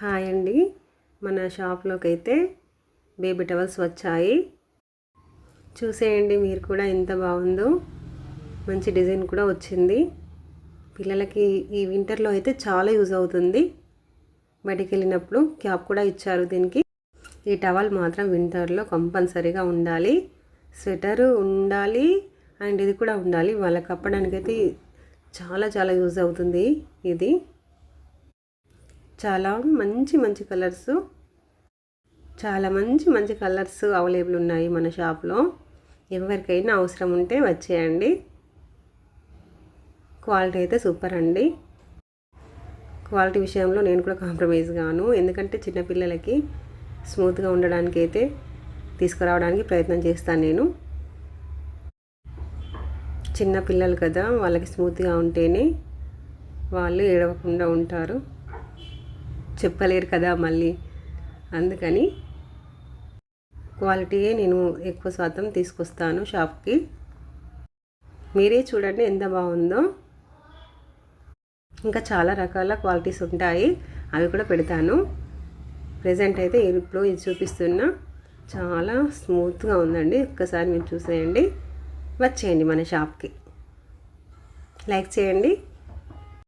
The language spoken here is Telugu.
హాయ్ అండి. మన షాప్లోకి అయితే బేబీ టవల్స్ వచ్చాయి. చూసేయండి మీరు కూడా ఎంత బాగుందో. మంచి డిజైన్ కూడా వచ్చింది. పిల్లలకి ఈ వింటర్లో అయితే చాలా యూజ్ అవుతుంది. బయటికి వెళ్ళినప్పుడు క్యాప్ కూడా ఇచ్చారు దీనికి. ఈ టవల్ మాత్రం వింటర్లో కంపల్సరీగా ఉండాలి. స్వెటర్ ఉండాలి అండ్ ఇది కూడా ఉండాలి. వాళ్ళకి కప్పడానికైతే చాలా చాలా యూజ్ అవుతుంది ఇది. చాలా మంచి మంచి కలర్స్. చాలా మంచి మంచి కలర్స్ అవైలబుల్ ఉన్నాయి మన షాప్లో. ఎవరికైనా అవసరం ఉంటే వచ్చేయండి. క్వాలిటీ అయితే సూపర్ అండి. క్వాలిటీ విషయంలో నేను కూడా కాంప్రమైజ్ గాను. ఎందుకంటే చిన్నపిల్లలకి స్మూత్గా ఉండడానికి అయితే తీసుకురావడానికి ప్రయత్నం చేస్తాను నేను. చిన్న పిల్లలు కదా వాళ్ళకి స్మూత్గా ఉంటేనే వాళ్ళు ఏడవకుండా ఉంటారు. చెప్పలేరు కదా మళ్ళీ. అందుకని క్వాలిటీయే నేను ఎక్కువ శాతం తీసుకొస్తాను షాప్కి. మీరే చూడండి ఎంత బాగుందో. ఇంకా చాలా రకాల క్వాలిటీస్ ఉంటాయి. అవి కూడా పెడతాను. ప్రజెంట్ అయితే ఇప్పుడు ఇది చూపిస్తున్నా చాలా స్మూత్గా ఉందండి. ఒక్కసారి మీరు చూసేయండి. వచ్చేయండి మన షాప్కి. లైక్ చేయండి.